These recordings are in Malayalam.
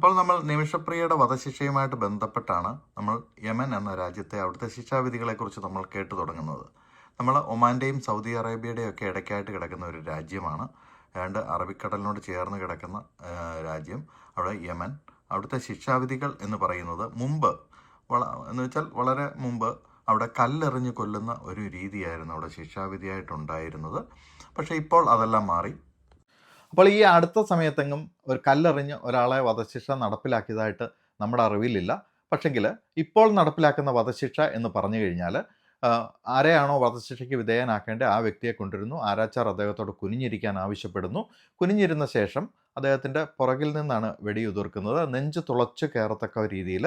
അപ്പോൾ നമ്മൾ നിമിഷപ്രിയയുടെ വധശിക്ഷയുമായിട്ട് ബന്ധപ്പെട്ടാണ് നമ്മൾ യമൻ എന്ന രാജ്യത്തെ അവിടുത്തെ ശിക്ഷാവിധികളെക്കുറിച്ച് നമ്മൾ കേട്ടു തുടങ്ങുന്നത്. നമ്മൾ ഒമാന്റെയും സൗദി അറേബ്യയുടെയും ഒക്കെ ഇടയ്ക്കായിട്ട് കിടക്കുന്ന ഒരു രാജ്യമാണ്. ഏതാണ്ട് അറബിക്കടലിനോട് ചേർന്ന് കിടക്കുന്ന രാജ്യം. അവിടെ യമൻ. അവിടുത്തെ ശിക്ഷാവിധികൾ എന്ന് പറയുന്നത് മുമ്പ് വള എന്ന് വെച്ചാൽ വളരെ മുമ്പ് അവിടെ കല്ലെറിഞ്ഞ് കൊല്ലുന്ന ഒരു രീതിയായിരുന്നു അവിടെ ശിക്ഷാവിധിയായിട്ടുണ്ടായിരുന്നത്. പക്ഷേ ഇപ്പോൾ അതെല്ലാം മാറി. അപ്പോൾ ഈ അടുത്ത സമയത്തെങ്ങും ഒരു കല്ലെറിഞ്ഞ് ഒരാളെ വധശിക്ഷ നടപ്പിലാക്കിയതായിട്ട് നമ്മുടെ അറിവിലില്ല. പക്ഷെങ്കിൽ ഇപ്പോൾ നടപ്പിലാക്കുന്ന വധശിക്ഷ എന്ന് പറഞ്ഞു കഴിഞ്ഞാൽ ആരെയാണോ വധശിക്ഷയ്ക്ക് വിധേയനാക്കേണ്ടത് ആ വ്യക്തിയെ കൊണ്ടിരുന്നു ആരാച്ചാർ അദ്ദേഹത്തോട് കുനിഞ്ഞിരിക്കാൻ ആവശ്യപ്പെടുന്നു. കുനിഞ്ഞിരുന്ന ശേഷം അദ്ദേഹത്തിന്റെ പുറകിൽ നിന്നാണ് വെടിയുതിർക്കുന്നത് നെഞ്ച് തുളച്ച് കയറത്തക്ക രീതിയിൽ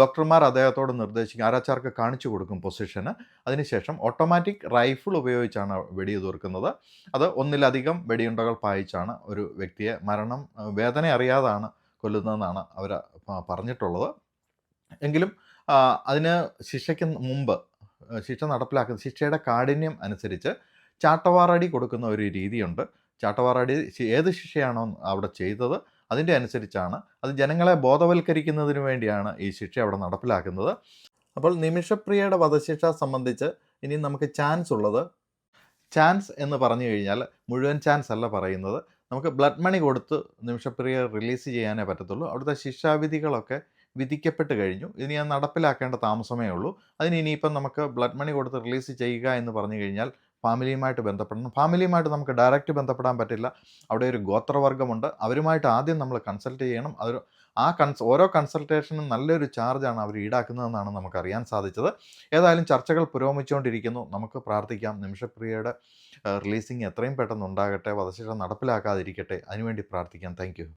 ഡോക്ടർമാർ അദ്ദേഹത്തോട് നിർദ്ദേശിക്കും. ആരാച്ചാർക്ക് കാണിച്ചു കൊടുക്കും പൊസിഷന്. അതിനുശേഷം ഓട്ടോമാറ്റിക് റൈഫിൾ ഉപയോഗിച്ചാണ് വെടിയുതിർക്കുന്നത് അത് ഒന്നിലധികം വെടിയുണ്ടകൾ പായിച്ചാണ് ഒരു വ്യക്തിയെ മരണം വേദന അറിയാതാണ് കൊല്ലുന്നതെന്നാണ് അവർ പറഞ്ഞിട്ടുള്ളത്. എങ്കിലും അതിന് ശിക്ഷയ്ക്ക് മുമ്പ് ശിക്ഷ നടപ്പിലാക്കുന്ന ശിക്ഷയുടെ കാഠിന്യം അനുസരിച്ച് ചാട്ടവാറടി കൊടുക്കുന്ന ഒരു രീതിയുണ്ട്. ചാട്ടവാറടി ഏത് ശിക്ഷയാണോ അവിടെ ചെയ്തത് അതിന്റെ അനുസരിച്ചാണ്. അത് ജനങ്ങളെ ബോധവൽക്കരിക്കുന്നതിന് വേണ്ടിയാണ് ഈ ശിക്ഷ അവിടെ നടപ്പിലാക്കുന്നത്. അപ്പോൾ നിമിഷപ്രിയയുടെ വധശിക്ഷ സംബന്ധിച്ച് ഇനി നമുക്ക് ചാൻസ് ഉള്ളത് ചാൻസ് എന്ന് പറഞ്ഞു കഴിഞ്ഞാൽ മുഴുവൻ ചാൻസ് അല്ല പറയുന്നത്. നമുക്ക് ബ്ലഡ് മണി കൊടുത്ത് നിമിഷപ്രിയ റിലീസ് ചെയ്യാനേ പറ്റത്തുള്ളൂ. അവിടുത്തെ ശിക്ഷാവിധികളൊക്കെ വിധിക്കപ്പെട്ട് കഴിഞ്ഞു. ഇനി അത് നടപ്പിലാക്കേണ്ട താമസമേ ഉള്ളൂ. അതിന് ഇനിയിപ്പം നമുക്ക് ബ്ലഡ് മണി കൊടുത്ത് റിലീസ് ചെയ്യുക എന്ന് പറഞ്ഞു കഴിഞ്ഞാൽ ഫാമിലിയുമായിട്ട് ബന്ധപ്പെടണം. ഫാമിലിയുമായിട്ട് നമുക്ക് ഡയറക്റ്റ് ബന്ധപ്പെടാൻ പറ്റില്ല. അവിടെ ഒരു ഗോത്രവർഗമുണ്ട്. അവരുമായിട്ട് ആദ്യം നമ്മൾ കൺസൾട്ട് ചെയ്യണം. അവർ ആ കൺസ് ഓരോ കൺസൾട്ടേഷനും നല്ലൊരു ചാർജാണ് അവർ ഈടാക്കുന്നതെന്നാണ് നമുക്ക് അറിയാൻ സാധിച്ചത്. ഏതായാലും ചർച്ചകൾ പുരോഗമിച്ചുകൊണ്ടിരിക്കുന്നു. നമുക്ക് പ്രാർത്ഥിക്കാം. നിമിഷപ്രിയയുടെ റിലീസിങ് എത്രയും പെട്ടെന്ന് ഉണ്ടാകട്ടെ. വധശിക്ഷ നടപ്പിലാക്കാതിരിക്കട്ടെ. അതിനുവേണ്ടി പ്രാർത്ഥിക്കാം. താങ്ക്